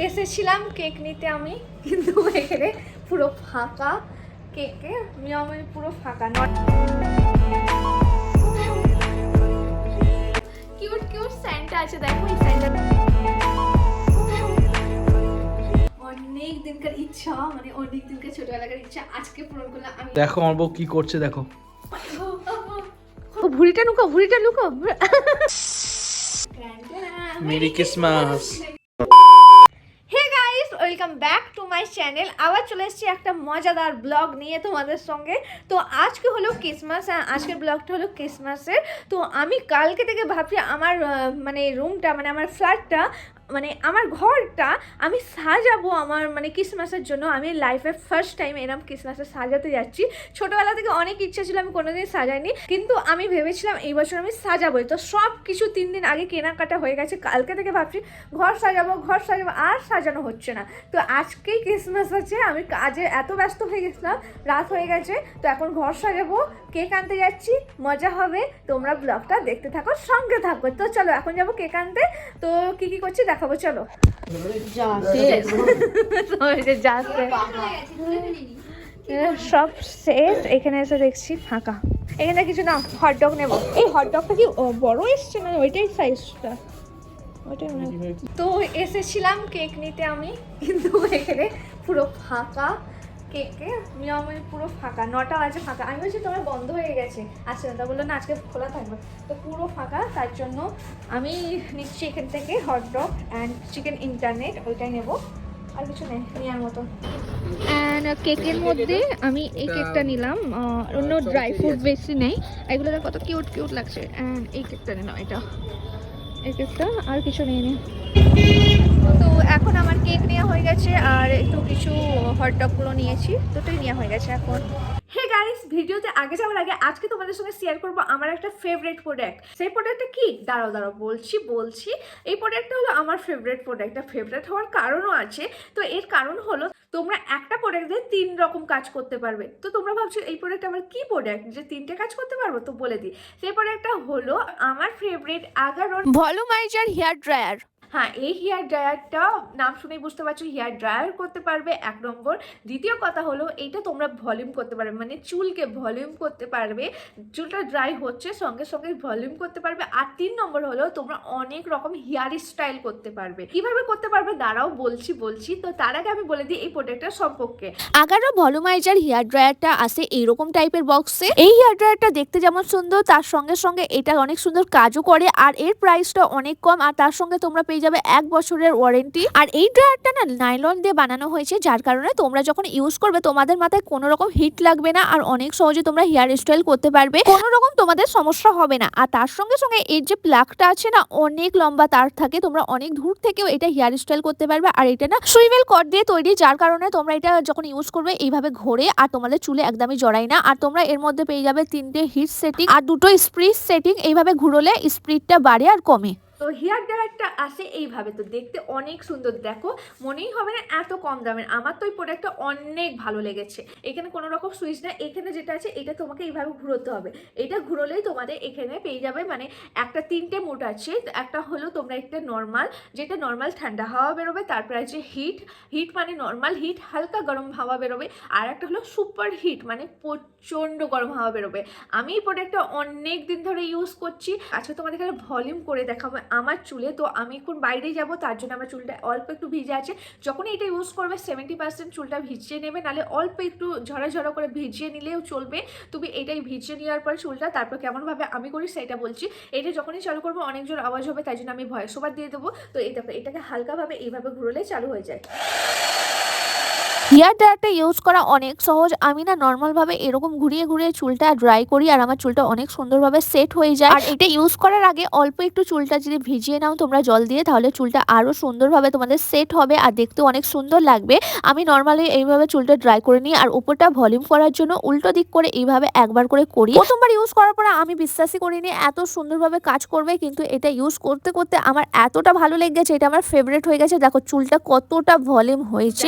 এসেছিলাম কেক নিতে আমি কিন্তু এখানে পুরো ফাঁকা কেকে আমি পুরো ফাঁকা নট কিউট কিউট স্যান্টা আছে দেখো এই স্যান্টা অনেক দিনকার ইচ্ছা মানে অনেক দিনকার ছোটবেলাকার ইচ্ছা আজকে পূরণ করলাম আমি। দেখো আমার বউ কি করছে দেখো। ভুড়িটা লুকো ভুড়িটা লুকো merry Christmas welcome back to my channel আবার চলে এসেছি একটা মজাদার ব্লগ নিয়ে তোমাদের সঙ্গে। তো আজকে হলো ক্রিসমাস আজকের ব্লগটা হলো ক্রিসমাসের তো আমি কালকে থেকে ভাবছি আমার মানে রুমটা মানে আমার ফ্ল্যাটটা মানে আমার ঘরটা আমি সাজাবো আমার মানে ক্রিসমাসের জন্য। আমি লাইফে ফার্স্ট টাইম এরম ক্রিসমাসে সাজাতে যাচ্ছি। ছোটোবেলা থেকে অনেক ইচ্ছা ছিল, আমি কোনোদিন সাজাইনি। কিন্তু আমি ভেবেছিলাম এই বছর আমি সাজাবোই। তো সব কিছু তিন দিন আগে কেনাকাটা হয়ে গেছে। কালকে থেকে ভাবছি, ঘর সাজাবো ঘর সাজাবো, আর সাজানো হচ্ছে না। তো আজকেই ক্রিসমাস আছে আমি কাজে এত ব্যস্ত হয়ে গেছিলাম, রাত হয়ে গেছে। তো এখন ঘর সাজাবো, কেক আনতে যাচ্ছি, মজা হবে। তোমরা ব্লগটা দেখতে থাকো, সঙ্গে থাকো। তো চলো, এখন যাব কেক আনতে। তো কী কী করছি দেখাবো চলো। সব শেষ এখানে এসে দেখছি ফাঁকা। এখানে কিছু না হট ডগ নেব। এই হট ডগটা কি বড় এসছে না? ওইটাই সাইজটা মনে তো এসেছিলাম কেক নিতে আমি কিন্তু এখানে পুরো ফাঁকা। কেকে আমি পুরো ফাঁকা নটা বাজে ফাঁকা। আমি বলছি তোমার বন্ধ হয়ে গেছে। আচ্ছা তা বলল না আজকে খোলা থাকবে। তো পুরো ফাঁকা তার জন্য আমি নিচ্ছি এখান থেকে হটডগ অ্যান্ড চিকেন ইন্টারনেট ওইটাই নেব। আর কিছু নেই নেওয়ার মতো। অ্যান্ড কেকের মধ্যে আমি এই কেকটা নিলাম। অন্য ড্রাই ফ্রুট বেশি নেই। এগুলো কত কিউট কিউট লাগছে। অ্যান্ড এই কেকটা নিলাম এটা। এই কেকটা আর কিছু নেই নি। তো এখন আমার কেক নেওয়া হয়ে গেছে আর একটু কিছু হটডগগুলো নিয়েছি দুটোই নেওয়া হয়ে গেছে এখন। হে গাইস ভিডিওতে আগে যাওয়ার আগে আজকে তোমাদের সঙ্গে শেয়ার করব আমার একটা ফেভারিট প্রোডাক্ট সেই প্রোডাক্টটা কি? দাঁড়াও দাঁড়াও বলছি বলছি। এই প্রোডাক্টটা হলো আমার ফেভারিট প্রোডাক্ট ফেভারিট হওয়ার কারণও আছে। তো এর কারণ হলো তোমরা একটা প্রোডাক্ট দিয়ে তিন রকম কাজ করতে পারবে। তো তোমরা ভাবছ এই প্রোডাক্ট আমার কি প্রোডাক্ট যে তিনটে কাজ করতে পারব? তো বলে দিই। সেই প্রোডাক্টটা হলো আমার ফেভারিট আগারোর ভলুমাইজার হেয়ার ড্রায়ার হ্যাঁ এই হেয়ার ড্রায়ারটা, নাম শুনেই বুঝতে পারছ, হেয়ার ড্রায়ার করতে পারবে এক নম্বর। দ্বিতীয় কথা হলো, এইটা তোমরা ভলিউম করতে পারবে মানে চুলকে ভলিউম করতে পারবে, চুলটা ড্রাই হচ্ছে, সঙ্গে সঙ্গে ভলিউম করতে পারবে। আর তিন নম্বর হলো, তোমরা অনেক রকম হেয়ার স্টাইল করতে পারবে। কীভাবে করতে পারবে? দাঁড়াও, বলছি বলছি। তো তার আগে আমি বলে দিই এই প্রোডাক্টটা সম্পর্কে। আগারো ভলুমাইজার হেয়ার ড্রায়ারটা আসে এইরকম টাইপের বক্সে। এই হেয়ার ড্রায়ারটা দেখতে যেমন সুন্দর, তার সঙ্গে সঙ্গে এটা অনেক সুন্দর কাজও করে, আর এর প্রাইসটা অনেক কম, আর তার সঙ্গে তোমরা পেয়ে যাবে এক বছরের ওয়ারেন্টি আর এই ড্রায়ারটা না নাইলন দিয়ে বানানো হয়েছে, যার কারণে তোমরা যখন ইউজ করবে, তোমাদের মাথায় কোনো রকম হিট লাগবে না আর অনেক সহজে তোমরা হেয়ার স্টাইল করতে পারবে। কোনো রকম তোমাদের সমস্যা হবে না। আর তার সঙ্গে সঙ্গে এর যে প্লাগটা আছে না, অনেক লম্বা তার থাকে, তোমরা অনেক দূর থেকেও এটা হেয়ার স্টাইল করতে পারবে। আর এটা না সুইভেল কট দিয়ে তৈরি, যার কারণে তোমরা এটা যখন ইউজ করবে, এইভাবে ঘোরে আর তোমাদের চুলে একদমই জড়াই না। আর তোমরা এর মধ্যে পেয়ে যাবে তিনটে হিট সেটিং আর দুটো স্প্রিট সেটিং এইভাবে ঘুরোলে স্প্রিডটা বাড়ে আর কমে। তো হেয়ার ড্রায়ারটা আসে এইভাবে। তো দেখতে অনেক সুন্দর। দেখো, মনেই হবে না এত কম দামের। আমার তো এই প্রোডাক্টটা অনেক ভালো লেগেছে। এখানে কোনো রকম সুইচ না এখানে যেটা আছে, এটা তোমাকে এইভাবে ঘুরোতে হবে। এটা ঘুরোলেই তোমাদের এখানে পেয়ে যাবে। মানে একটা তিনটে মোড আছে। একটা হলো তোমরা একটা নর্মাল যেটা নর্মাল ঠান্ডা হাওয়া বেরোবে, তারপরে আছে হিট হিট মানে নর্মাল হিট হালকা গরম হাওয়া বেরোবে। আর একটা হলো সুপার হিট মানে প্রচণ্ড গরম হাওয়া বেরোবে। আমি এই প্রোডাক্টটা অনেক দিন ধরে ইউজ করছি। আচ্ছা তোমাদের এখানে ভলিউম করে দেখাবো। আমার চুলে, তো আমি এখন বাইরে যাব, তার জন্য আমার চুলটা অল্প একটু ভিজে আছে। যখন এটা ইউজ করবে সেভেন্টি পার্সেন্ট চুলটা ভিজিয়ে নেবে, নাহলে অল্প একটু ঝরা ঝরা করে ভিজিয়ে নিলেও চলবে। তুমি এটাই ভিজিয়ে নেওয়ার পর চুলটা, তারপর কেমনভাবে আমি করি সেটা বলছি। এটা যখনই চালু করব, অনেক জোর আওয়াজ হবে, তাই জন্য আমি ভয়েস ওভার দিয়ে দেবো। তো এই দেখো এটাকে হালকাভাবে এইভাবে ঘুরলে চালু হয়ে যায়। হেয়ার ড্রায়ারটা ইউজ করা অনেক সহজ। আমি না নর্মাল ভাবে এরকম ঘুরিয়ে ঘুরিয়ে চুলটা ড্রাই করি আর আমার চুলটা অনেক সুন্দরভাবে সেট হয়ে যায়। আর এটা ইউজ করার আগে অল্প একটু চুলটা যদি ভিজিয়ে নাও তোমরা জল দিয়ে তাহলে চুলটা আরও সুন্দরভাবে তোমাদের সেট হবে আর দেখতেও অনেক সুন্দর লাগবে। আমি নর্মালি এইভাবে চুলটা ড্রাই করে নিই আর উপরটা ভলিউম করার জন্য উল্টো দিক করে এইভাবে একবার করে করি। প্রথমবার ইউজ করার পরে আমি বিশ্বাসই করিনি এত সুন্দরভাবে কাজ করবে কিন্তু এটা ইউজ করতে করতে আমার এতটা ভালো লেগে গেছে এটা আমার ফেভারিট হয়ে গেছে। দেখো চুলটা কতটা ভলিউম হয়েছে।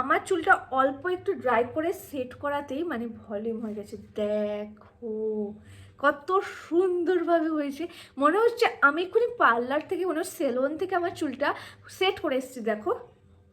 আমার চুলটা অল্প একটু ড্রাই করে সেট করাতেই মানে ভলিউম হয়ে গেছে। দেখো, কত সুন্দরভাবে হয়েছে। মনে হচ্ছে আমি এক্ষুনি পার্লার থেকে, মনে হচ্ছে সেলুন থেকে আমার চুলটা সেট করে এসেছি, দেখো।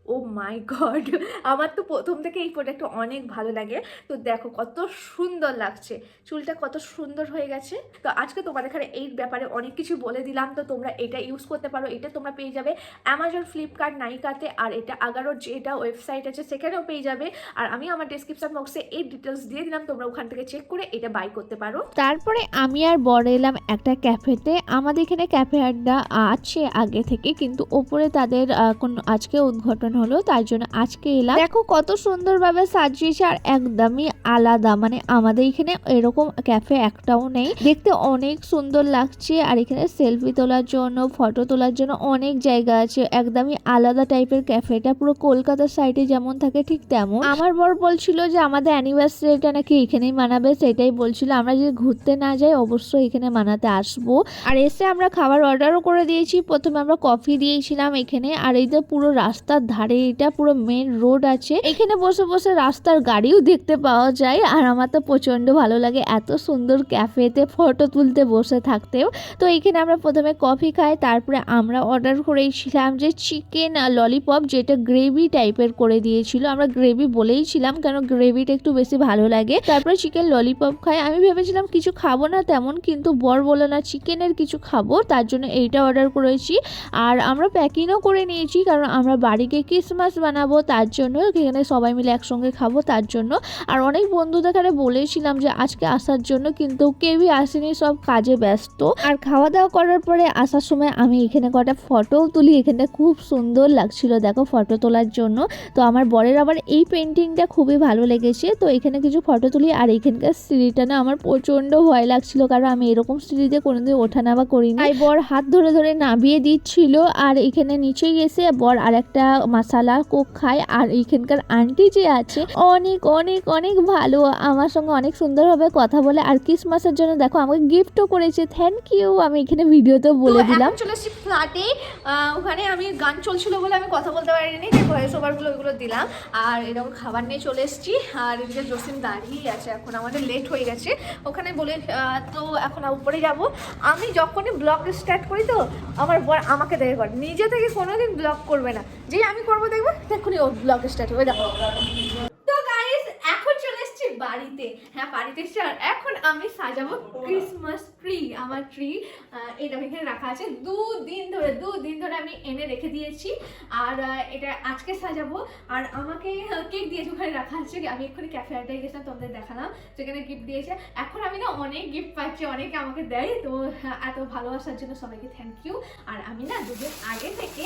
ও মাই গড আমার তো প্রথম থেকে এই প্রোডাক্টটা অনেক ভালো লাগে। তো দেখো কত সুন্দর লাগছে। চুলটা কত সুন্দর হয়ে গেছে। তো আজকে তোমাদের এখানে এই ব্যাপারে অনেক কিছু বলে দিলাম। তো তোমরা এটা ইউজ করতে পারো, এটা তোমরা পেয়ে যাবে অ্যামাজন ফ্লিপকার্ট নাইকাতে আর এটা আগারোর যেটা ওয়েবসাইট আছে, সেখানেও পেয়ে যাবে। আর আমি আমার ডিসক্রিপশন বক্সে এই ডিটেলস দিয়ে দিলাম। তোমরা ওখান থেকে চেক করে এটা বাই করতে পারো। তারপরে আমি আর বড় এলাম একটা ক্যাফেতে আমাদের এখানে ক্যাফে আড্ডা আছে আগে থেকে, কিন্তু ওপরে তাদের কোন আজকে উদ্ঘাটন হলো, তার জন্য আজকে এলাম। দেখো কত সুন্দরভাবে সাজিয়েছে আর একদমই আলাদা। মানে আমাদের এখানে এরকম ক্যাফে একটাও নেই। দেখতে অনেক সুন্দর লাগছে আর এখানে সেলফি তোলার জন্য ফটো তোলার জন্য অনেক জায়গা আছে। একদমই আলাদা টাইপের ক্যাফেটা পুরো কলকাতার সাইডে যেমন থাকে ঠিক তেমন। আমার বর বলছিল যে, আমাদের অ্যানিভার্সারিটা নাকি এখানেই মানাবে? সেটাই বলছিল। আমরা যদি ঘুরতে না যাই, অবশ্যই এখানে মানাতে আসব। আর এসে আমরা খাবার অর্ডারও করে দিয়েছি। প্রথমে আমরা কফি দিয়েছিলাম এখানে। আর এই যে পুরো রাস্তার ধারে এটা পুরো মেন রোড আছে। এখানে বসে বসে রাস্তার গাড়িও দেখতে পাওয়া যায়। আর আমার তো প্রচণ্ড ভালো লাগে এত সুন্দর ক্যাফেতে ফটো তুলতে বসে থাকতেও। তো এখানে আমরা প্রথমে কফি খাই, তারপরে আমরা অর্ডার করেছিলাম যে চিকেন ললিপপ যেটা গ্রেভি টাইপের করে দিয়েছিল। আমরা গ্রেভি বলেইছিলাম কেন গ্রেভিটা একটু বেশি ভালো লাগে। তারপরে চিকেন ললিপপ খাই। আমি ভেবেছিলাম কিছু খাব না তেমন, কিন্তু বর বলল, না চিকেনের কিছু খাব। তার জন্য এইটা অর্ডার করেছি। আর আমরা প্যাকিংও করে নিয়েছি, কারণ আমরা বাড়িকে ক্রিসমাস বানাবো তার জন্য। এখানে সবাই মিলে একসঙ্গে খাব তার জন্য। আর অনেক বন্ধুদের এখানে বলেছিলাম যে আজকে আসার জন্য, কিন্তু কেউই আসেনি, সব কাজে ব্যস্ত। আর খাওয়া দাওয়া করার পরে আসার সময় আমি এখানে কটা ফটোও তুলি। এখানে খুব সুন্দর লাগছিল দেখো ফটো তোলার জন্য। তো আমার বরের আবার এই পেন্টিংটা খুবই ভালো লেগেছে। তো এখানে কিছু ফটো তুলি। আর এখানকার সিঁড়িটা না আমার প্রচণ্ড ভয় লাগছিল, কারণ আমি এরকম সিঁড়িতে কোনোদিন ওঠা নামা করিনি। বর হাত ধরে ধরে নামিয়ে দিচ্ছিল। আর এখানে নিচে গেছে বর আর একটা মশালা কোক খায় আর এইখানকার আন্টি যে আছে অনেক অনেক অনেক ভালো। আমার সঙ্গে অনেক সুন্দরভাবে কথা বলে। আর ক্রিসমাসের জন্য দেখো আমাকে গিফটও করেছে। থ্যাংক ইউ আমি এখানে ভিডিওতেও বলে দিলাম। চলে এসেছি ফ্ল্যাটে ওখানে আমি গান চলছিল বলে আমি কথা বলতে পারিনি যে ভয়েস ওভারগুলো ওইগুলো দিলাম। আর এরকম খাবার নিয়ে চলে এসেছি। আর এদিকে জসিম দাঁড়িয়ে আছে এখন আমাদের লেট হয়ে গেছে। ওখানে বলে তো এখন উপরে যাব। আমি যখনই ব্লগ স্টার্ট করি তো আমার বর আমাকে দেখে কর। নিজে থেকে কোনোদিন ব্লগ করবে না। যেই আমি করব দেখব? এক্ষুনি ও ব্লগ স্টার্ট হবে দেখো তো গাইস এখন চলে এসেছি বাড়িতে। হ্যাঁ বাড়িতে আর এখন আমি সাজাবো ক্রিসমাস ট্রি আমার ট্রি এটা এখানে রাখা আছে। দু দিন ধরে দু দিন ধরে আমি এনে রেখে দিয়েছি। আর এটা আজকে সাজাবো। আর আমাকে কেক দিয়েছে ওখানে রাখা আছে। আমি এক্ষুনি ক্যাফে আড্ডায় গেছিলাম তোমাদের দেখালাম সেখানে গিফট দিয়েছে। এখন আমি না অনেক গিফট পাচ্ছি অনেকে আমাকে দেয়। তো হ্যাঁ, এত ভালোবাসার জন্য সবাইকে থ্যাংক ইউ আর আমি না দুদিন আগে থেকে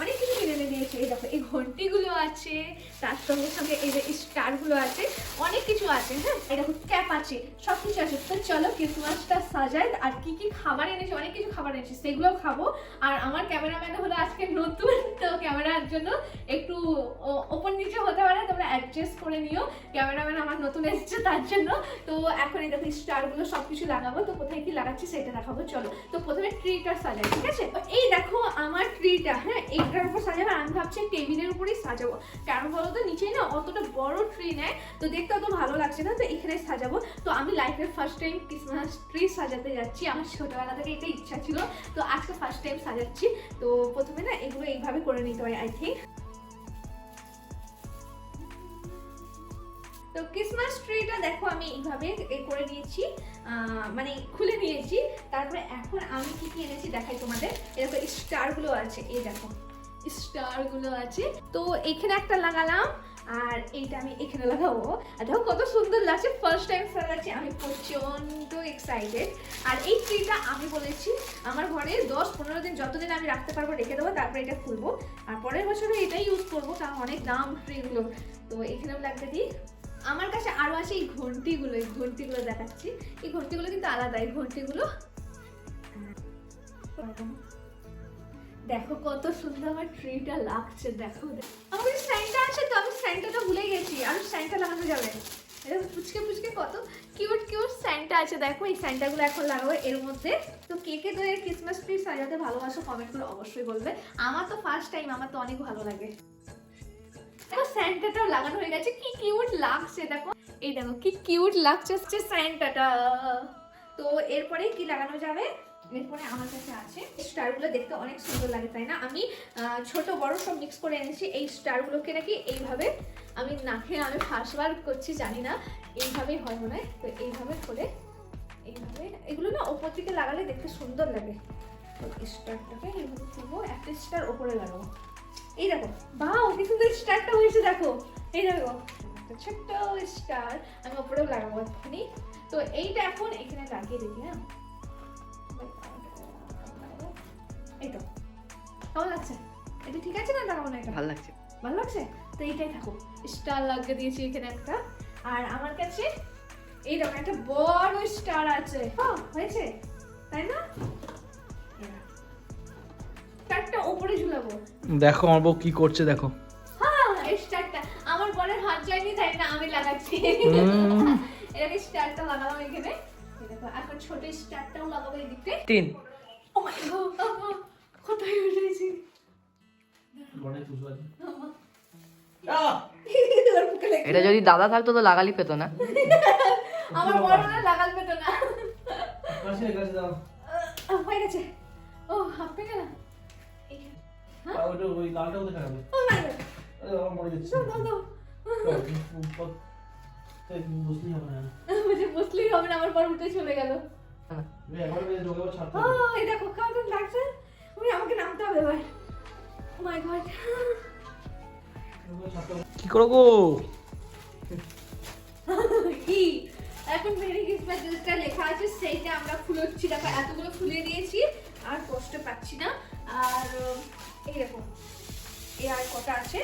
অনেক কিছু কিনে এনে দিয়েছি। এই দেখো এই ঘন্টিগুলো আছে তার সঙ্গে সঙ্গে এই যে স্টারগুলো আছে অনেক কিছু আছে হ্যাঁ? এরকম ক্যাপ আছে সব কিছু আছে। তো চলো ক্রিসমাসটা সাজাই, আর কি কি খাবার এনেছি, অনেক কিছু খাবার এনেছি সেগুলো খাব। আর আমার ক্যামেরাম্যান হলো আজকে নতুন, তো ক্যামেরার জন্য একটু ওপর নিচে হতে পারে, তোমরা অ্যাডজাস্ট করে নিও। ক্যামেরাম্যান আমার নতুন এসেছে তার জন্য। তো এখন এই দেখো, স্টারগুলো সব কিছু লাগাবো। তো কোথায় কি লাগাচ্ছি সেটা দেখাবো, চলো। তো প্রথমে ট্রিটা সাজাই, ঠিক আছে? এই দেখো ট্রিটা হ্যাঁ এইটার উপর সাজাবো আর আমি ভাবছি টেবিলের উপরেই সাজাবো। কারণ বলো তো নিচে না অতটা বড় ট্রি নেয়, তো দেখতে অত ভালো লাগছে না, তো এখানে সাজাবো। তো আমি লাইফের ফার্স্ট টাইম ক্রিসমাস ট্রি সাজাতে যাচ্ছি, আমার ছোটবেলা থেকে এটা ইচ্ছা ছিল। তো আজকে ফার্স্ট টাইম সাজাচ্ছি, তো প্রথমে না এগুলো এইভাবে করে নিতে হয় আই থিঙ্ক তো ক্রিসমাস ট্রিটা দেখো আমি এইভাবে এ করে নিয়েছি মানে খুলে নিয়েছি, তারপরে এখন আমি কি কি এনেছি দেখাই তোমাদের। এরকম স্টারগুলো আছে, এই দেখো স্টারগুলো আছে। তো এখানে একটা লাগালাম, আর এইটা আমি এখানে লাগাবো। আর দেখো কত সুন্দর লাগছে ফার্স্ট টাইম সাজাচ্ছি আমি প্রচণ্ড এক্সাইটেড আর এই ট্রিটা আমি বলেছি, আমার ঘরে দশ পনেরো দিন যতদিন আমি রাখতে পারব, রেখে দেবো, তারপরে এটা খুলবো। আর পরের বছরে এটাই ইউজ করব, কারণ অনেক দাম ট্রিগুলো তো এখানেও লাগবে দিই আমার কাছে আরও আছে এই ঘন্টিগুলো এই ঘন্টিগুলো দেখাচ্ছি। এই ঘন্টিগুলো কিন্তু আলাদা, এই ঘন্টিগুলো দেখো কত সুন্দর আমার ট্রিটা লাগছে, দেখো। আমার স্ট্যান্ডটা আছে তো, আমি স্ট্যান্ডটা ভুলে গেছি। আর স্ট্যান্ডটা লাগানো যাবে। ফুচকে ফুচকে কত কিউট কিউট স্যান্টা আছে। দেখো, এই স্যান্টাগুলো এখন লাগাবো এর মধ্যে। তো কে কে তো ক্রিসমাস ট্রি সাজাতে ভালোবাসো কমেন্ট করে অবশ্যই বলবে। আমার তো ফার্স্ট টাইম আমার তো অনেক ভালো লাগে। দেখো স্যান্টাটাও লাগানো হয়ে গেছে। কি কিউট লাগছে, দেখো। এই দেখো, কি কিউট লাগছে, হচ্ছে স্যান্টাটা তো এরপরে কি লাগানো যাবে? এরপরে আমার কাছে আছে। স্টারগুলো দেখতে অনেক সুন্দর লাগে, তাই না? আমি ছোট, বড় সব মিক্স করে এনেছি। এই স্টারগুলোকে নাকি এইভাবে আমি নাকে আমি ফার্স্টবার করছি, জানি না। এইভাবেই হয় মনে হয়। তো এইভাবে করে, এইভাবে। এগুলো না ওপর থেকে লাগালে দেখতে সুন্দর লাগে। তো স্টারটাকে এইভাবে করব একটা স্টার ওপরে লাগাবো। এই দেখো বা কি সুন্দর স্টারটা হয়েছে দেখো। এই দেখো ছোট্ট স্টার আমি ওপরেও লাগাবো এক্ষুনি। তো এইটা এখন এখানে লাগিয়ে দেখি হ্যাঁ? এই তো কেমন লাগছে? এটা ঠিক আছে না লাগাবো না এটা? ভালো লাগছে। ভালো লাগছে? তো এইটাই থাকুক স্টার লাগিয়ে দিয়েছি এখানে একটা। আর আমার কাছে এইরকম একটা বড় স্টার আছে। হ্যাঁ হয়েছে তাই না? উপরে ঝুলাবো। দেখো আমার বউ কি করছে দেখো। হ্যাঁ এই স্টারটা। আমার বরের হাত যায়নি তাই না আমি লাগাচ্ছি। এটাকে স্টারটা লাগালাম এখানে। এই দেখো, এখন ছোট স্টারটাও লাগাবো এই দিকতে তিন ও মাই গড কোথায় উঠেছি এটা যদি দাদা থাকতো তো লাগালি পেতো না। আমার বড় না লাগাল পেতো না। হয়ে গেছে। ও দাও দাও বসলেই হবে না। আমার উঠে চলে গেল। দেখো লাগছে? উনি আমাকে নামতে হবে এবার। ও মাই গড কি করো গো? কি? এখন মেরি ক্রিসমাস যেটা লেখা আছে সেইটা আমরা ফুলোচ্ছি দেখো এতগুলো ফুলে দিয়েছি আর কষ্ট পাচ্ছি না। আর এই দেখো, এই আর কটা আছে?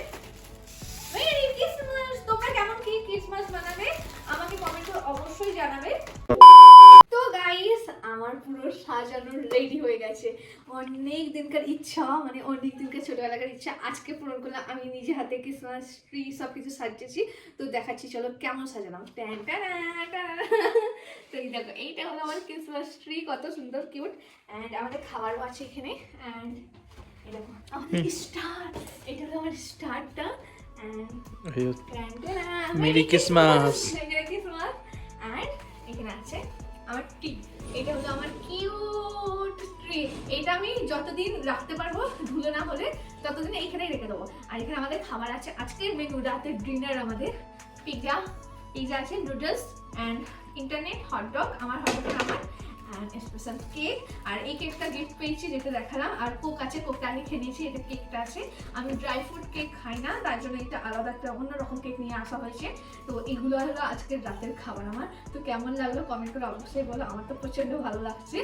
মেরি ক্রিসমাস তোমরা কেমন কি ক্রিসমাস মানাবে? আমাকে কমেন্ট অবশ্যই জানাবে। তো গাইস আমার পুরো সাজানো রেডি হয়ে গেছে। অনেক দিনকার ইচ্ছা মানে অনেক দিনকার ছোটবেলাকার ইচ্ছা। আজকে পূরণ করলাম, আমি নিজে হাতে ক্রিসমাস ট্রি সব কিছু সাজিয়েছি। তো দেখাচ্ছি, চলো কেমন সাজালাম। ট্যান। তো এই দেখো, এইটা হলো আমার ক্রিসমাস ট্রি কত সুন্দর কিউট অ্যান্ড আমাদের খাবারও আছে এখানে। And merry Christmas. এখানে আছে আমার টি এটা হলো আমার কিউট ট্রি এটা আমি যতদিন রাখতে পারব ধুলো না হলে ততদিন এইখানেই রেখে দেবো। আর এখানে আমাদের খাবার আছে আজকের মেনু রাতের ডিনার আমাদের। পিৎজা পিৎজা আছে noodles and internet hot dog আমার হটডগ আমার। Special cake. আর এই কেকটা গিফট পেয়েছি যেটা দেখালাম। আর কোক আছে আমি খেয়ে নিয়েছি এটা কেকটা আছে। আমি ড্রাই ফ্রুট কেক খাই না, তার জন্য আলাদা একটা কেক নিয়ে আসা হয়েছে। তো এগুলো হলো আজকের রাতের খাবার আমার। তো কেমন লাগল? কমেন্ট করে অবশ্যই বলো। আমার তো প্রচণ্ড ভালো লাগছে।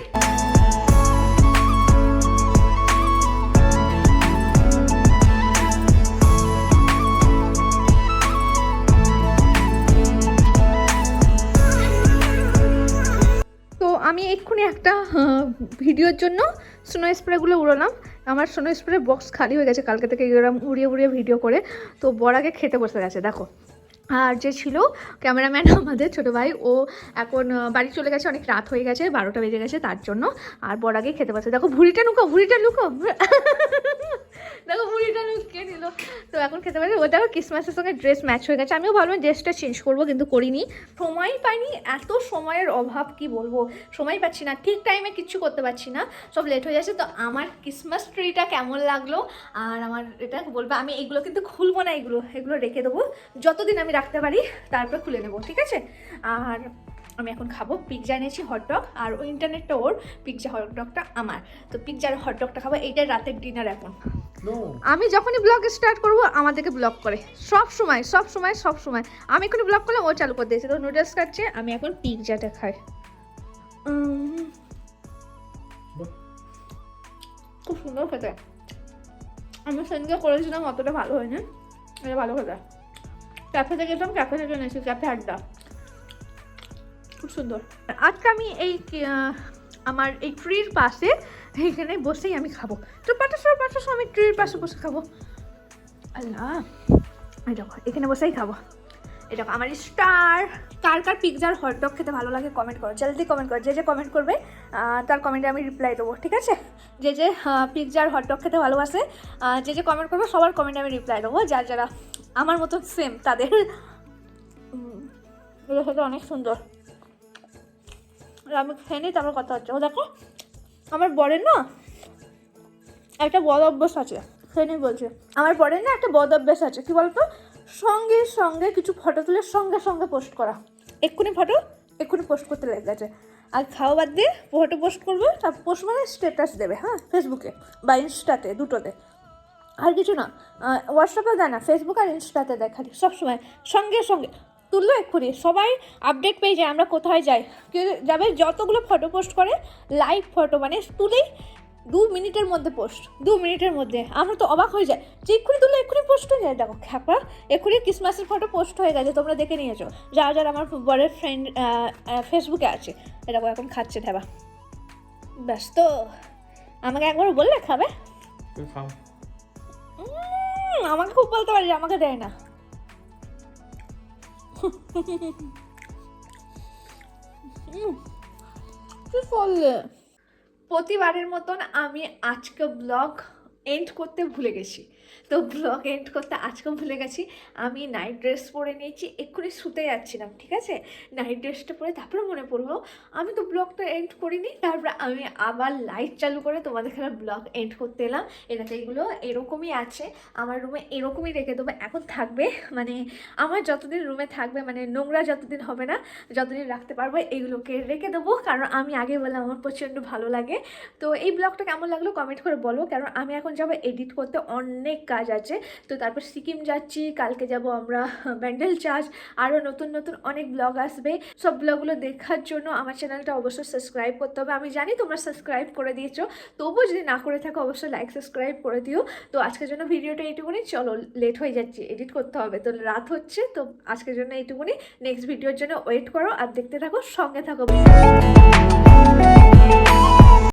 আমি এক্ষুনি একটা ভিডিওর জন্য স্নো স্প্রেগুলো উড়ালাম। আমার স্নো স্প্রে বক্স খালি হয়ে গেছে কালকে থেকে এরকম উড়িয়ে উড়িয়ে ভিডিও করে। তো বড়াকে খেতে বসে গেছে, দেখো। আর যে ছিল ক্যামেরাম্যান আমাদের ছোটো ভাই, ও এখন বাড়ি চলে গেছে, অনেক রাত হয়ে গেছে, বারোটা বেজে গেছে তার জন্য। আর বড়াকে খেতে বসে, দেখো, ভুড়িটা লুকো ভুড়িটা লুকো দেখো, মুড়িটা লুকিয়ে দিল তো এখন খেতে পারি ওটাও ক্রিসমাসের সঙ্গে ড্রেস ম্যাচ হয়ে গেছে। আমিও ভাবলাম ড্রেসটা চেঞ্জ করব, কিন্তু করিনি। সময় পাইনি, এত সময়ের অভাব, কি বলব? সময় পাচ্ছি না, ঠিক টাইমে কিচ্ছু করতে পারছি না। সব লেট হয়ে যাচ্ছে, তো আমার ক্রিসমাস ট্রিটা কেমন লাগল? আর আমার এটা বলব, আমি এগুলো কিন্তু খুলবো না, এগুলো এগুলো রেখে দেবো। যতদিন আমি রাখতে পারি, তারপর খুলে নেব, ঠিক আছে? আর আমি এখন খাব পিৎজা এনেছি হটডগ আর ওই ইন্টারনেটটা ওর পিৎজা হটডগটা আমার। তো পিৎজার হটডগটা খাব এইটাই রাতের ডিনার এখন। আমি যখনই ব্লগ স্টার্ট করব আমাদেরকে ব্লগ করে। সব সময় সব সময় সব সময়। আমি এখনই ব্লগ করলাম ও চালু করে দিয়েছে। তো নুডলস খাচ্ছে আমি এখন পিৎজাটা খাই। খুব সুন্দর খেতে। আমি সেদিনকে করেছিলাম অতটা ভালো হয়নি। এটা ভালো খেতে। ক্যাফে থেকে গেছিলাম ক্যাফে থেকে এনেছি ক্যাফে আড্ডা। খুব সুন্দর। আজকে আমি এই আমার এই ট্রির পাশে এইখানে বসেই আমি খাব। তো পাটাশো পাটাশো আমি ট্রির পাশে বসে খাব। আল্লাহ, এই দেখো, এখানে বসেই খাব। এই দেখো, আমার স্টার। কার কার পিৎজার হটডগ খেতে ভালো লাগে কমেন্ট করো। জলদি কমেন্ট করো। যে যে কমেন্ট করবে তার কমেন্টে আমি রিপ্লাই দেবো, ঠিক আছে? যে যে পিৎজার হটডগ খেতে ভালোবাসে যে যে কমেন্ট করবে, সবার কমেন্টে আমি রিপ্লাই দেবো। যার যারা আমার মতো সেম তাদের এটা অনেক সুন্দর। আমি খেয়ে নিই তারপর কথা হচ্ছে। ও দেখো আমার বরের না একটা বদ অভ্যাস আছে সেই নিয়ে বলছে। আমার বরের না একটা বদ অভ্যাস আছে কি বলতো? সঙ্গে সঙ্গে কিছু ফটো তুলে সঙ্গে সঙ্গে পোস্ট করা। এক্ষুনি ফটো এক্ষুনি পোস্ট করতে লেগে গেছে। আর খাওয়া বাদ দিয়ে ফটো পোস্ট করবে? তার পোস্ট মানে স্ট্যাটাস দেবে হ্যাঁ ফেসবুকে বা ইনস্টাতে দুটোতে। আর কিছু না হোয়াটসঅ্যাপে দেয় না ফেসবুক আর ইনস্টাতে দেয় খালি সবসময়। সঙ্গে সঙ্গে। তুললো এক্ষুনি। সবাই আপডেট পেয়ে যায় আমরা কোথায় যাই। কে যাবে? যতগুলো ফটো পোস্ট করে লাইভ ফটো মানে তুলেই দু মিনিটের মধ্যে পোস্ট দু মিনিটের মধ্যে। আমরা তো অবাক হয়ে যায় যে এক্ষুনি তুলে এক্ষুনি পোস্ট হয়ে যায়। দেখো খ্যাপা এক্ষুনি ক্রিসমাসের ফটো পোস্ট হয়ে গেছে তোমরা দেখে নিয়েছো। যারা যারা আমার বরের ফ্রেন্ড ফেসবুকে আছে। এটা এখন খাচ্ছে ঢেবা ব্যাস তো আমাকে একবার বললে খাবে? আমাকে খুব বলতে পারি আমাকে দেয় না। করলে? প্রতিবারের মতন আমি আজকে ব্লগ এন্ড করতে ভুলে গেছি। তো ব্লগ এন্ড করতে আজকে ভুলে গেছি। আমি নাইট ড্রেস পরে নিয়েছি, এক্ষুনি শুতে যাচ্ছিলাম, ঠিক আছে? নাইট ড্রেসটা পরে তারপরে মনে পড়ল, আমি তো ব্লগটা এন্ড করিনি, তারপরে আমি আবার লাইট চালু করে তোমাদের এখানে ব্লগ এন্ড করতে এলাম। এটাতে এগুলো এরকমই আছে, আমার রুমে এরকমই রেখে দেবো। এখন থাকবে মানে আমার যতদিন রুমে থাকবে মানে নোংরা যতদিন হবে না, যতদিন রাখতে পারব, এগুলোকে রেখে দেবো। কারণ আমি আগে বললাম, আমার প্রচণ্ড ভালো লাগে। তো এই ব্লগটা কেমন লাগল কমেন্ট করে বলো। কারণ আমি এখন যাব এডিট করতে অনেক কাজ আছে। তো তারপর সিকিম যাচ্ছি, কালকে যাব আমরা ব্যান্ডেল চার্জ আরও নতুন নতুন অনেক ব্লগ আসবে। সব ব্লগগুলো দেখার জন্য আমার চ্যানেলটা অবশ্যই সাবস্ক্রাইব করতে হবে। আমি জানি তোমরা সাবস্ক্রাইব করে দিয়েছ। তবুও যদি না করে থাকো, অবশ্যই লাইক সাবস্ক্রাইব করে দিও। তো আজকের জন্য ভিডিওটা এইটুকুনি। চলো লেট হয়ে যাচ্ছে এডিট করতে হবে। তো রাত হচ্ছে, তো আজকের জন্য এইটুকুনি। নেক্সট ভিডিওর জন্য ওয়েট করো আর দেখতে থাকো, সঙ্গে থাকো।